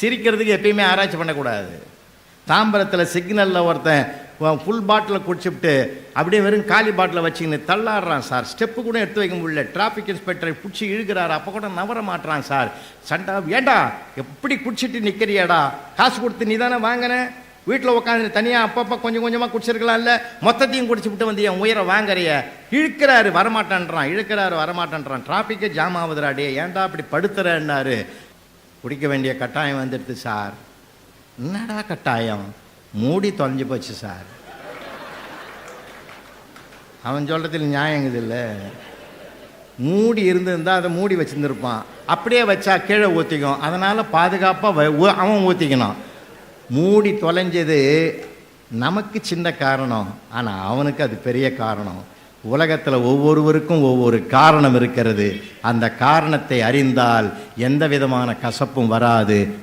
சிரிக்கிறதுக்கு எப்பயுமே ஆராய்ச்சி பண்ணக்கூடாது. தாம்பரத்தில் சிக்னலில் ஒருத்தன் ஃபுல் பாட்டில் குடிச்சுப்ட்டு அப்படியே வெறும் காலி பாட்டில் வச்சுக்கின்னு தள்ளாடுறான் சார். ஸ்டெப்பு கூட எடுத்து வைக்க முடியல. டிராஃபிக் இன்ஸ்பெக்டரை பிடிச்சி இழுக்கிறாரு. அப்போ கூட நவர மாட்டுறான் சார். சண்டா ஏண்டா எப்படி குடிச்சிட்டு நிற்கிறியாடா காசு கொடுத்து நீ தானே வாங்கினேன் வீட்டில் உட்காந்து தனியாக அப்பப்போ கொஞ்சம் கொஞ்சமாக குடிச்சிருக்கலாம்ல. மொத்தத்தையும் குடிச்சு விட்டு வந்து என் உயிரை வாங்குறிய. இழுக்கிறாரு வரமாட்டேன்றான் இழுக்கிறாரு வரமாட்டேன்றான். டிராஃபிக்கே ஜாம் ஆகுதுராடே ஏன்டா அப்படி படுத்துறேன்னாரு. குடிக்க வேண்டிய கட்டாயம் வந்துடுது சார். என்னடா கட்டாயம்? மூடி தொலைஞ்சு போச்சு சார். அவன் சொல்கிறதுல நியாயங்குது இல்லை? மூடி இருந்திருந்தால் அதை மூடி வச்சுருந்துருப்பான். அப்படியே வச்சா கீழே ஊற்றிக்கும் அதனால் பாதுகாப்பாக அவன் ஊற்றிக்கணும் மூடி தொலைஞ்சது நமக்கு சின்ன காரணம். ஆனால் அவனுக்கு அது பெரிய காரணம். உலகத்தில் ஒவ்வொருவருக்கும் ஒவ்வொரு காரணம் இருக்கிறது. அந்த காரணத்தை அறிந்தால் எந்த விதமான கசப்பும் வராது.